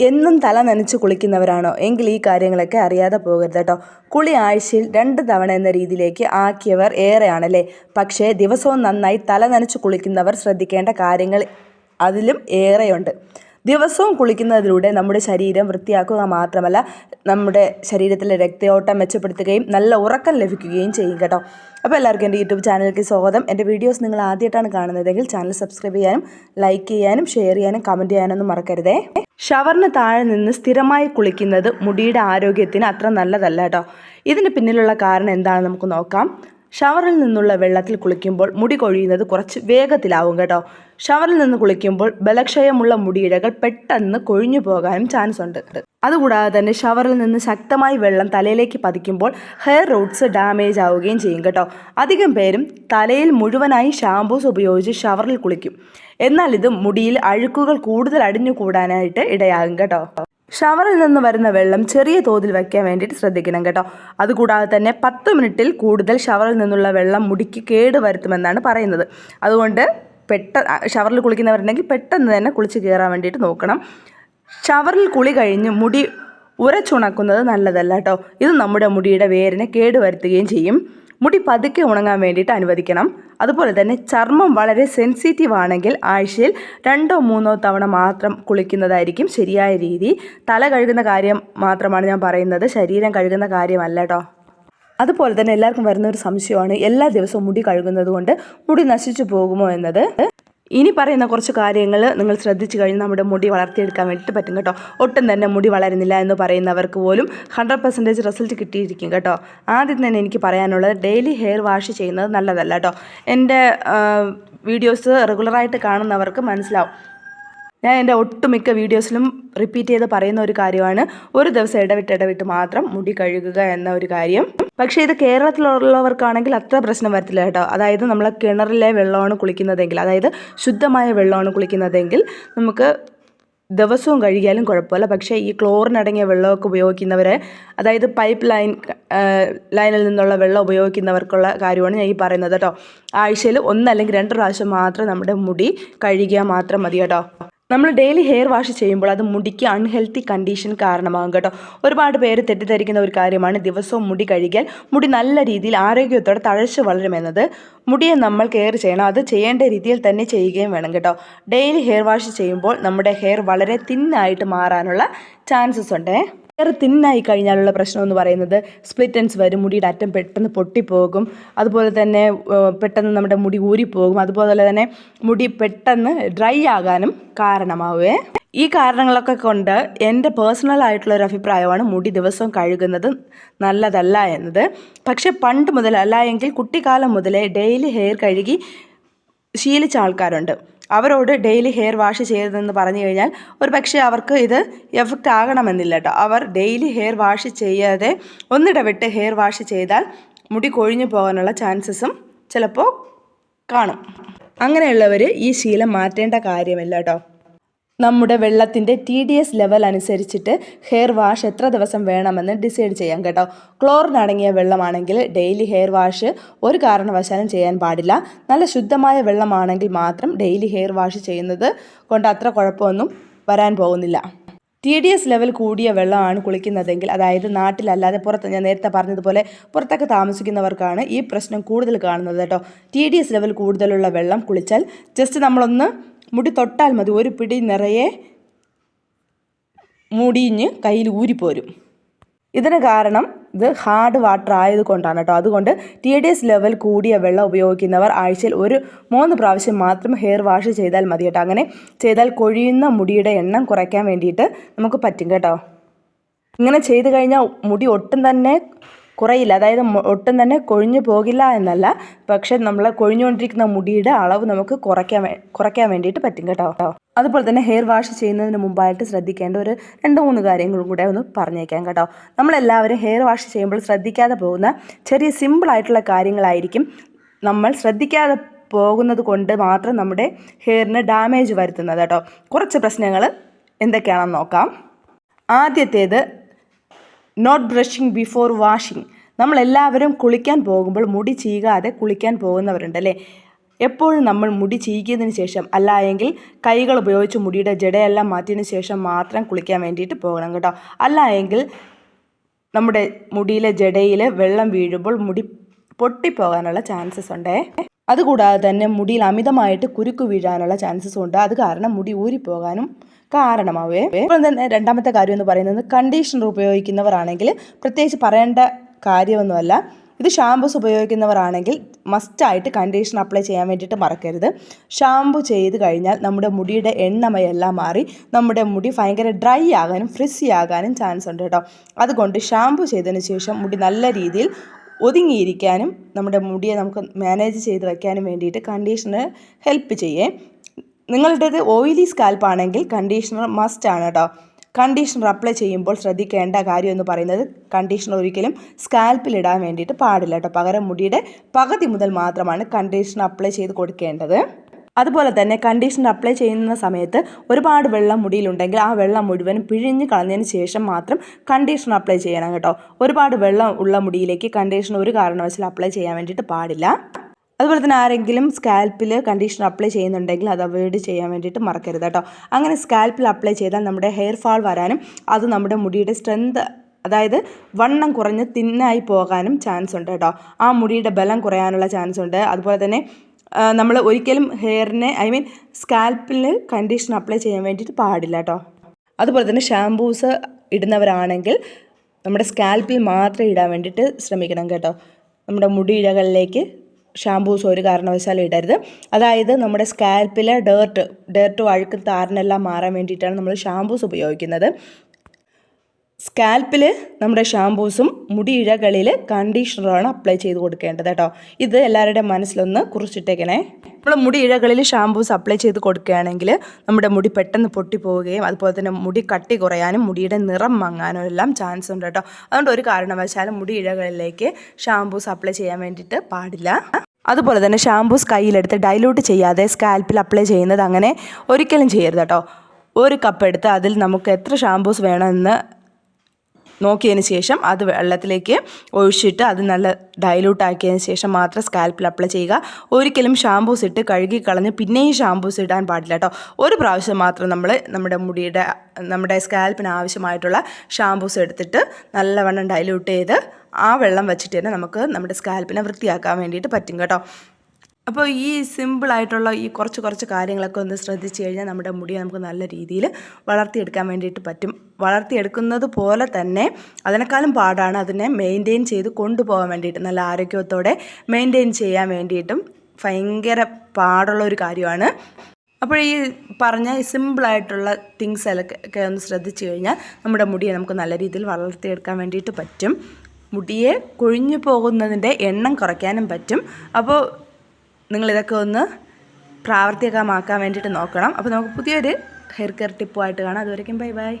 എന്നും തല നനച്ച് കുളിക്കുന്നവരാണോ? എങ്കിൽ ഈ കാര്യങ്ങളൊക്കെ അറിയാതെ പോകരുത് കേട്ടോ. കുളി ആഴ്ചയിൽ രണ്ട് തവണ എന്ന രീതിയിലേക്ക് ആക്കിയവർ ഏറെയാണല്ലേ? പക്ഷേ ദിവസവും നന്നായി തല നനച്ച് കുളിക്കുന്നവർ ശ്രദ്ധിക്കേണ്ട കാര്യങ്ങൾ അതിലും ഏറെയുണ്ട്. ദിവസവും കുളിക്കുന്നതിലൂടെ നമ്മുടെ ശരീരം വൃത്തിയാക്കുക മാത്രമല്ല നമ്മുടെ ശരീരത്തിലെ രക്തയോട്ടം മെച്ചപ്പെടുത്തുകയും നല്ല ഉറക്കം ലഭിക്കുകയും ചെയ്യും കേട്ടോ. അപ്പോൾ എല്ലാവർക്കും എന്റെ യൂട്യൂബ് ചാനലിലേക്ക് സ്വാഗതം. എന്റെ വീഡിയോസ് നിങ്ങൾ ആദ്യമായിട്ടാണ് കാണുന്നതെങ്കിൽ ചാനൽ സബ്സ്ക്രൈബ് ചെയ്യാനും ലൈക്ക് ചെയ്യാനും ഷെയർ ചെയ്യാനും കമന്റ് ചെയ്യാനൊന്നും മറക്കരുതേ. ഷവറിന് താഴെ നിന്ന് സ്ഥിരമായി കുളിക്കുന്നത് മുടിയുടെ ആരോഗ്യത്തിന് അത്ര നല്ലതല്ല കേട്ടോ. ഇതിന് പിന്നിലുള്ള കാരണം എന്താണെന്ന് നമുക്ക് നോക്കാം. ഷവറിൽ നിന്നുള്ള വെള്ളത്തിൽ കുളിക്കുമ്പോൾ മുടി കൊഴിയുന്നത് കുറച്ച് വേഗത്തിലാവും കേട്ടോ. ഷവറിൽ നിന്ന് കുളിക്കുമ്പോൾ ബലക്ഷയമുള്ള മുടിയിഴകൾ പെട്ടെന്ന് കൊഴിഞ്ഞു പോകാനും ചാൻസ് ഉണ്ട്. അതുകൂടാതെ തന്നെ ഷവറിൽ നിന്ന് ശക്തമായി വെള്ളം തലയിലേക്ക് പതിക്കുമ്പോൾ ഹെയർ റൂട്ട്സ് ഡാമേജ് ആവുകയും ചെയ്യും കേട്ടോ. അധികം പേരും തലയിൽ മുഴുവനായി ഷാംപൂസ് ഉപയോഗിച്ച് ഷവറിൽ കുളിക്കും. എന്നാൽ ഇത് മുടിയിൽ അഴുക്കുകൾ കൂടുതൽ അടിഞ്ഞു കൂടാനായിട്ട് ഇടയാകും കേട്ടോ. ഷവറിൽ നിന്ന് വരുന്ന വെള്ളം ചെറിയ തോതിൽ വയ്ക്കാൻ വേണ്ടിയിട്ട് ശ്രദ്ധിക്കണം കേട്ടോ. അതുകൂടാതെ തന്നെ പത്ത് മിനിറ്റിൽ കൂടുതൽ ഷവറിൽ നിന്നുള്ള വെള്ളം മുടിക്ക് കേട് വരുത്തുമെന്നാണ് പറയുന്നത്. അതുകൊണ്ട് പെട്ട ഷവറിൽ കുളിക്കുന്നവരുണ്ടെങ്കിൽ പെട്ടെന്ന് തന്നെ കുളിച്ച് കയറാൻ വേണ്ടിയിട്ട് നോക്കണം. ഷവറിൽ കുളി കഴിഞ്ഞ് മുടി ഉരച്ചുണക്കുന്നത് നല്ലതല്ല കേട്ടോ. ഇത് നമ്മുടെ മുടിയുടെ വേരിനെ കേടുവരുത്തുകയും ചെയ്യും. മുടി പതുക്കെ ഉണങ്ങാൻ വേണ്ടിയിട്ട് അനുവദിക്കണം. അതുപോലെ തന്നെ ചർമ്മം വളരെ സെൻസിറ്റീവ് ആണെങ്കിൽ ആഴ്ചയിൽ രണ്ടോ മൂന്നോ തവണ മാത്രം കുളിക്കുന്നതായിരിക്കും ശരിയായ രീതി. തല കഴുകുന്ന കാര്യം മാത്രമാണ് ഞാൻ പറയുന്നത്. ശരീരം കഴുകുന്ന കാര്യമല്ല കേട്ടോ അതുപോലെ തന്നെ എല്ലാവർക്കും വരുന്ന ഒരു സംശയമാണ്. എല്ലാ ദിവസവും മുടി കഴുകുന്നത് കൊണ്ട് മുടി നശിച്ചു പോകുമോ എന്നത്? ഇനി പറയുന്ന കുറച്ച് കാര്യങ്ങൾ നിങ്ങൾ ശ്രദ്ധിച്ചു കഴിഞ്ഞാൽ നമ്മുടെ മുടി വളർത്തിയെടുക്കാൻ വേണ്ടിയിട്ട് പറ്റും കേട്ടോ. ഒട്ടും തന്നെ മുടി വളരുന്നില്ല എന്ന് പറയുന്നവർക്ക് പോലും ഹൺഡ്രഡ് പെർസെന്റേജ് റിസൾട്ട് കിട്ടിയിരിക്കും കേട്ടോ. ആദ്യം തന്നെ എനിക്ക് പറയാനുള്ളത് ഡെയിലി ഹെയർ വാഷ് ചെയ്യുന്നത് നല്ലതല്ല കേട്ടോ. എന്റെ വീഡിയോസ് റെഗുലറായിട്ട് കാണുന്നവർക്ക് മനസ്സിലാവും. ഞാൻ എന്റെ ഒട്ടുമിക്ക വീഡിയോസിലും റിപ്പീറ്റ് ചെയ്ത് പറയുന്ന ഒരു കാര്യമാണ് ഒരു ദിവസം ഇടവിട്ട് ഇടവിട്ട് മാത്രം മുടി കഴുകുക എന്ന ഒരു കാര്യം. പക്ഷേ ഇത് കേരളത്തിലുള്ളവർക്കാണെങ്കിൽ അത്ര പ്രശ്നം വരത്തില്ല കേട്ടോ. അതായത് നമ്മൾ കിണറിലെ വെള്ളമാണ് കുളിക്കുന്നതെങ്കിൽ അതായത് ശുദ്ധമായ വെള്ളമാണ് കുളിക്കുന്നതെങ്കിൽ നമുക്ക് ദിവസവും കഴുകിയാലും കുഴപ്പമില്ല. പക്ഷേ ഈ ക്ലോറിനടങ്ങിയ വെള്ളമൊക്കെ ഉപയോഗിക്കുന്നവരെ അതായത് പൈപ്പ് ലൈൻ ലൈനിൽ നിന്നുള്ള വെള്ളം ഉപയോഗിക്കുന്നവർക്കുള്ള കാര്യമാണ് ഞാൻ ഈ പറയുന്നത് കേട്ടോ. ആഴ്ചയിൽ ഒന്നല്ലെങ്കിൽ രണ്ട് പ്രാവശ്യം മാത്രം നമ്മുടെ മുടി കഴുകിയാൽ മാത്രം മതി കേട്ടോ. നമ്മൾ ഡെയിലി ഹെയർ വാഷ് ചെയ്യുമ്പോൾ അത് മുടിക്ക് അൺഹെൽത്തി കണ്ടീഷൻ കാരണമാകും കേട്ടോ. ഒരുപാട് പേര് തെറ്റിദ്ധരിക്കുന്ന ഒരു കാര്യമാണ് ദിവസവും മുടി കഴുകിയാൽ മുടി നല്ല രീതിയിൽ ആരോഗ്യത്തോടെ തഴച്ചു വളരുമെന്നത് മുടിയെ നമ്മൾ കെയർ ചെയ്യണം. അത് ചെയ്യേണ്ട രീതിയിൽ തന്നെ ചെയ്യുകയും വേണം കേട്ടോ. ഡെയിലി ഹെയർ വാഷ് ചെയ്യുമ്പോൾ നമ്മുടെ ഹെയർ വളരെ തിന്നായിട്ട് മാറാനുള്ള ചാൻസസ് ഉണ്ട്. ഹെയർ തിന്നായി കഴിഞ്ഞാലുള്ള പ്രശ്നം എന്ന് പറയുന്നത് സ്പ്ലിറ്റൻസ് വരും മുടിയുടെ അറ്റം പെട്ടെന്ന് പൊട്ടിപ്പോകും. അതുപോലെ തന്നെ പെട്ടെന്ന് നമ്മുടെ മുടി ഊരിപ്പോകും. അതുപോലെ തന്നെ മുടി പെട്ടെന്ന് ഡ്രൈ ആകാനും കാരണമാവേ. ഈ കാരണങ്ങളൊക്കെ കൊണ്ട് എന്റെ പേഴ്സണൽ ആയിട്ടുള്ള ഒരു അഭിപ്രായമാണ് മുടി ദിവസം കഴുകുന്നത് നല്ലതല്ല എന്നത്. പക്ഷെ പണ്ട് മുതൽ അല്ല എങ്കിൽ കുട്ടിക്കാലം മുതലേ ഡെയിലി ഹെയർ കഴുകി ശീലിച്ച ആൾക്കാരുണ്ട്. അവരോട് ഡെയിലി ഹെയർ വാഷ് ചെയ്യരുതെന്ന് പറഞ്ഞു കഴിഞ്ഞാൽ ഒരു പക്ഷേ അവർക്ക് ഇത് എഫക്റ്റ് ആകണമെന്നില്ല കേട്ടോ അവർ ഡെയിലി ഹെയർ വാഷ് ചെയ്യാതെ ഒന്നിടവിട്ട് ഹെയർ വാഷ് ചെയ്താൽ മുടി കൊഴിഞ്ഞു പോകാനുള്ള ചാൻസസും ചിലപ്പോൾ കാണും. അങ്ങനെയുള്ളവർ ഈ ശീലം മാറ്റേണ്ട കാര്യമില്ല കേട്ടോ നമ്മുടെ വെള്ളത്തിന്റെ ടി ഡി എസ് ലെവൽ അനുസരിച്ചിട്ട് ഹെയർ വാഷ് എത്ര ദിവസം വേണമെന്ന് ഡിസൈഡ് ചെയ്യാം കേട്ടോ. ക്ലോറിൻ അടങ്ങിയ വെള്ളമാണെങ്കിൽ ഡെയിലി ഹെയർ വാഷ് ഒരു കാരണവശാലും ചെയ്യാൻ പാടില്ല. നല്ല ശുദ്ധമായ വെള്ളമാണെങ്കിൽ മാത്രം ഡെയിലി ഹെയർ വാഷ് ചെയ്യുന്നത് കൊണ്ട് അത്ര കുഴപ്പമൊന്നും വരാൻ പോകുന്നില്ല. ടി ഡി എസ് ലെവൽ കൂടിയ വെള്ളമാണ് കുളിക്കുന്നതെങ്കിൽ അതായത് നാട്ടിലല്ലാതെ പുറത്ത് ഞാൻ നേരത്തെ പറഞ്ഞതുപോലെ പുറത്തൊക്കെ താമസിക്കുന്നവർക്കാണ് ഈ പ്രശ്നം കൂടുതൽ കാണുന്നത് കേട്ടോ. ടി ഡി എസ് ലെവൽ കൂടുതലുള്ള വെള്ളം കുളിച്ചാൽ ജസ്റ്റ് നമ്മളൊന്ന് മുടി തൊട്ടാൽ മതി. ഒരു പിടി നിറയെ മുടിഞ്ഞ് കയ്യിൽ ഊരിപ്പോരും ഇതിന് കാരണം ഇത് ഹാർഡ് വാട്ടർ ആയതുകൊണ്ടാണ് കേട്ടോ. അതുകൊണ്ട് ടി ഡി എസ് ലെവൽ കൂടിയ വെള്ളം ഉപയോഗിക്കുന്നവർ ആഴ്ചയിൽ ഒരു മൂന്ന് പ്രാവശ്യം മാത്രം ഹെയർ വാഷ് ചെയ്താൽ മതി കേട്ടോ. അങ്ങനെ ചെയ്താൽ കൊഴിയുന്ന മുടിയുടെ എണ്ണം കുറയ്ക്കാൻ വേണ്ടിയിട്ട് നമുക്ക് പറ്റും കേട്ടോ. ഇങ്ങനെ ചെയ്തു കഴിഞ്ഞാൽ മുടി ഒട്ടും തന്നെ കുറയില്ല. അതായത് ഒട്ടും തന്നെ കൊഴിഞ്ഞു പോകില്ല എന്നല്ല. പക്ഷേ നമ്മൾ കൊഴിഞ്ഞുകൊണ്ടിരിക്കുന്ന മുടിയുടെ അളവ് നമുക്ക് കുറയ്ക്കാൻ കുറയ്ക്കാൻ വേണ്ടിയിട്ട് പറ്റും കേട്ടോ. അതുപോലെ തന്നെ ഹെയർ വാഷ് ചെയ്യുന്നതിന് മുമ്പായിട്ട് ശ്രദ്ധിക്കേണ്ട ഒരു രണ്ട് മൂന്ന് കാര്യങ്ങളും കൂടെ ഒന്ന് പറഞ്ഞേക്കാം കേട്ടോ. നമ്മളെല്ലാവരും ഹെയർ വാഷ് ചെയ്യുമ്പോൾ ശ്രദ്ധിക്കാതെ പോകുന്ന ചെറിയ സിമ്പിൾ ആയിട്ടുള്ള കാര്യങ്ങളായിരിക്കും നമ്മൾ ശ്രദ്ധിക്കാതെ പോകുന്നത് കൊണ്ട് മാത്രം നമ്മുടെ ഹെയറിന് ഡാമേജ് വരുത്തുന്നത് കേട്ടോ. കുറച്ച് പ്രശ്നങ്ങൾ എന്തൊക്കെയാണെന്ന് നോക്കാം. ആദ്യത്തേത് നോട്ട് ബ്രഷിങ് ബിഫോർ വാഷിംഗ് നമ്മളെല്ലാവരും കുളിക്കാൻ പോകുമ്പോൾ മുടി ചീകാതെ കുളിക്കാൻ പോകുന്നവരുണ്ട് അല്ലേ? എപ്പോഴും നമ്മൾ മുടി ചീകിയതിന് ശേഷം അല്ല എങ്കിൽ കൈകൾ ഉപയോഗിച്ച് മുടിയുടെ ജടയെല്ലാം മാറ്റിയതിന് ശേഷം മാത്രം കുളിക്കാൻ വേണ്ടിയിട്ട് പോകണം കേട്ടോ. അല്ല എങ്കിൽ നമ്മുടെ മുടിയിലെ ജടയിൽ വെള്ളം വീഴുമ്പോൾ മുടി പൊട്ടിപ്പോകാനുള്ള ചാൻസസ് ഉണ്ടേ. അതുകൂടാതെ തന്നെ മുടിയിൽ അമിതമായിട്ട് കുരുക്ക് വീഴാനുള്ള ചാൻസസ് ഉണ്ട്. അത് കാരണം മുടി ഊരിപ്പോകാനും കാരണമാവേ. ഇപ്പോൾ തന്നെ രണ്ടാമത്തെ കാര്യം എന്ന് പറയുന്നത് കണ്ടീഷണർ ഉപയോഗിക്കുന്നവരാണെങ്കിൽ പ്രത്യേകിച്ച് പറയേണ്ട കാര്യമൊന്നുമല്ല. ഇത് ഷാമ്പൂസ് ഉപയോഗിക്കുന്നവരാണെങ്കിൽ മസ്റ്റായിട്ട് കണ്ടീഷണർ അപ്ലൈ ചെയ്യാൻ വേണ്ടിയിട്ട് മറക്കരുത്. ഷാമ്പു ചെയ്ത് കഴിഞ്ഞാൽ നമ്മുടെ മുടിയുടെ എണ്ണമയെല്ലാം മാറി നമ്മുടെ മുടി ഭയങ്കര ഡ്രൈ ആകാനും ഫ്രിസി ആകാനും ചാൻസ് ഉണ്ട് കേട്ടോ. അതുകൊണ്ട് ഷാമ്പു ചെയ്തതിന് ശേഷം മുടി നല്ല രീതിയിൽ ഒതുങ്ങിയിരിക്കാനും നമ്മുടെ മുടിയെ നമുക്ക് മാനേജ് ചെയ്ത് വയ്ക്കാനും വേണ്ടിയിട്ട് കണ്ടീഷണർ ഹെൽപ്പ് ചെയ്യേ. നിങ്ങളുടേത് ഓയിലി സ്കാൽപ്പ് ആണെങ്കിൽ കണ്ടീഷണർ മസ്റ്റ് ആണ് കേട്ടോ കണ്ടീഷണർ അപ്ലൈ ചെയ്യുമ്പോൾ ശ്രദ്ധിക്കേണ്ട കാര്യം എന്ന് പറയുന്നത് കണ്ടീഷണർ ഒരിക്കലും സ്കാൽപ്പിൽ ഇടാൻ വേണ്ടിയിട്ട് പാടില്ല കേട്ടോ പകരം മുടിയുടെ പകുതി മുതൽ മാത്രമാണ് കണ്ടീഷണർ അപ്ലൈ ചെയ്ത് കൊടുക്കേണ്ടത്. അതുപോലെ തന്നെ കണ്ടീഷണർ അപ്ലൈ ചെയ്യുന്ന സമയത്ത് ഒരുപാട് വെള്ളം മുടിയിലുണ്ടെങ്കിൽ ആ വെള്ളം മുഴുവൻ പിഴിഞ്ഞ് കളഞ്ഞതിന് ശേഷം മാത്രം കണ്ടീഷണർ അപ്ലൈ ചെയ്യണം കേട്ടോ ഒരുപാട് വെള്ളം ഉള്ള മുടിയിലേക്ക് കണ്ടീഷണർ ഒരു കാരണവശാലും അപ്ലൈ ചെയ്യാൻ വേണ്ടിയിട്ട് പാടില്ല. അതുപോലെ തന്നെ ആരെങ്കിലും സ്കാൽപ്പിൽ കണ്ടീഷണർ അപ്ലൈ ചെയ്യുന്നുണ്ടെങ്കിൽ അത് അവോയ്ഡ് ചെയ്യാൻ വേണ്ടിയിട്ട് മറക്കരുത് കേട്ടോ. അങ്ങനെ സ്കാൽപ്പിൽ അപ്ലൈ ചെയ്താൽ നമ്മുടെ ഹെയർ ഫാൾ വരാനും അത് നമ്മുടെ മുടിയുടെ സ്ട്രെങ്ത് അതായത് വണ്ണം കുറഞ്ഞ് തിന്നായി പോകാനും ചാൻസ് ഉണ്ട് കേട്ടോ. ആ മുടിയുടെ ബലം കുറയാനുള്ള ചാൻസ് ഉണ്ട്. അതുപോലെ തന്നെ നമ്മൾ ഒരിക്കലും ഹെയറിനെ ഐ മീൻ സ്കാൽപ്പിൽ കണ്ടീഷണർ അപ്ലൈ ചെയ്യാൻ വേണ്ടിയിട്ട് പാടില്ല കേട്ടോ. അതുപോലെ തന്നെ ഷാംപൂസ് ഇടുന്നവരാണെങ്കിൽ നമ്മുടെ സ്കാൽപ്പിൽ മാത്രം ഇടാൻ വേണ്ടിയിട്ട് ശ്രമിക്കണം കേട്ടോ. നമ്മുടെ മുടിയിഴകളിലേക്ക് ഷാംപൂസ് ഒരു കാരണവശാലും ഇടരുത്. അതായത് നമ്മുടെ സ്കാൽപ്പിലെ ഡേർട്ട് ഡേർട്ട് അഴുക്കും താരനെല്ലാം മാറാൻ വേണ്ടിയിട്ടാണ് നമ്മൾ ഷാംപൂസ് ഉപയോഗിക്കുന്നത്. സ്കാൽപ്പിൽ നമ്മുടെ ഷാംപൂസും മുടിയിഴകളിൽ കണ്ടീഷണറാണ് അപ്ലൈ ചെയ്ത് കൊടുക്കേണ്ടത് കേട്ടോ. ഇത് എല്ലാവരുടെയും മനസ്സിലൊന്ന് കുറിച്ചിട്ടേക്കണേ. നമ്മൾ മുടി ഇഴകളിൽ ഷാംപൂസ് അപ്ലൈ ചെയ്ത് കൊടുക്കുകയാണെങ്കിൽ നമ്മുടെ മുടി പെട്ടെന്ന് പൊട്ടിപ്പോവുകയും അതുപോലെ തന്നെ മുടി കട്ടി കുറയാനും മുടിയുടെ നിറം മങ്ങാനും എല്ലാം ചാൻസ് ഉണ്ട് കേട്ടോ. അതുകൊണ്ട് ഒരു കാരണവശാലും മുടി ഇഴകളിലേക്ക് ഷാംപൂസ് അപ്ലൈ ചെയ്യാൻ വേണ്ടിയിട്ട് പാടില്ല. അതുപോലെ തന്നെ ഷാംപൂസ് കയ്യിലെടുത്ത് ഡൈലൂട്ട് ചെയ്യാതെ സ്കാൽപ്പിൽ അപ്ലൈ ചെയ്യുന്നത് അങ്ങനെ ഒരിക്കലും ചെയ്യരുത് കേട്ടോ. ഒരു കപ്പ് എടുത്ത് അതിൽ നമുക്ക് എത്ര ഷാംപൂസ് വേണമെന്ന് നോക്കിയതിന് ശേഷം അത് വെള്ളത്തിലേക്ക് ഒഴിച്ചിട്ട് അത് നല്ല ഡൈലൂട്ട് ആക്കിയതിന് ശേഷം മാത്രം സ്കാൽപ്പിൽ അപ്ലൈ ചെയ്യുക. ഒരിക്കലും ഷാമ്പൂസ് ഇട്ട് കഴുകി കളഞ്ഞ് പിന്നെയും ഷാമ്പൂസ് ഇടാൻ പാടില്ല കേട്ടോ. ഒരു പ്രാവശ്യം മാത്രം നമ്മൾ നമ്മുടെ മുടിയുടെ നമ്മുടെ സ്കാൽപ്പിന് ആവശ്യമായിട്ടുള്ള ഷാമ്പൂസ് എടുത്തിട്ട് നല്ലവണ്ണം ഡൈലൂട്ട് ചെയ്ത് ആ വെള്ളം വെച്ചിട്ട് തന്നെ നമുക്ക് നമ്മുടെ സ്കാൽപ്പിനെ വൃത്തിയാക്കാൻ വേണ്ടിയിട്ട് പറ്റും കേട്ടോ. അപ്പോൾ ഈ സിമ്പിളായിട്ടുള്ള ഈ കുറച്ച് കുറച്ച് കാര്യങ്ങളൊക്കെ ഒന്ന് ശ്രദ്ധിച്ചു കഴിഞ്ഞാൽ നമ്മുടെ മുടിയെ നമുക്ക് നല്ല രീതിയിൽ വളർത്തിയെടുക്കാൻ വേണ്ടിയിട്ട് പറ്റും. വളർത്തിയെടുക്കുന്നത് പോലെ തന്നെ അതിനേക്കാളും പാടാണ് അതിനെ മെയിന്റെയിൻ ചെയ്ത് കൊണ്ടുപോകാൻ വേണ്ടിയിട്ട് നല്ല ആരോഗ്യത്തോടെ മെയിന്റെയിൻ ചെയ്യാൻ വേണ്ടിയിട്ടും ഭയങ്കര പാടുള്ള ഒരു കാര്യമാണ്. അപ്പോൾ ഈ പറഞ്ഞ സിമ്പിളായിട്ടുള്ള തിങ്സ് ഒക്കെ ഒന്ന് ശ്രദ്ധിച്ചു കഴിഞ്ഞാൽ നമ്മുടെ മുടിയെ നമുക്ക് നല്ല രീതിയിൽ വളർത്തിയെടുക്കാൻ വേണ്ടിയിട്ട് പറ്റും. മുടിയെ കൊഴിഞ്ഞു പോകുന്നതിന്റെ എണ്ണം കുറയ്ക്കാനും പറ്റും. അപ്പോൾ നിങ്ങളിതൊക്കെ ഒന്ന് പ്രാവർത്തികമാക്കാൻ വേണ്ടിയിട്ട് നോക്കണം. അപ്പോൾ നമുക്ക് പുതിയൊരു ഹെയർ കെയർ ടിപ്പുമായിട്ട് കാണാം. അതുവരേക്കും ബൈ ബൈ.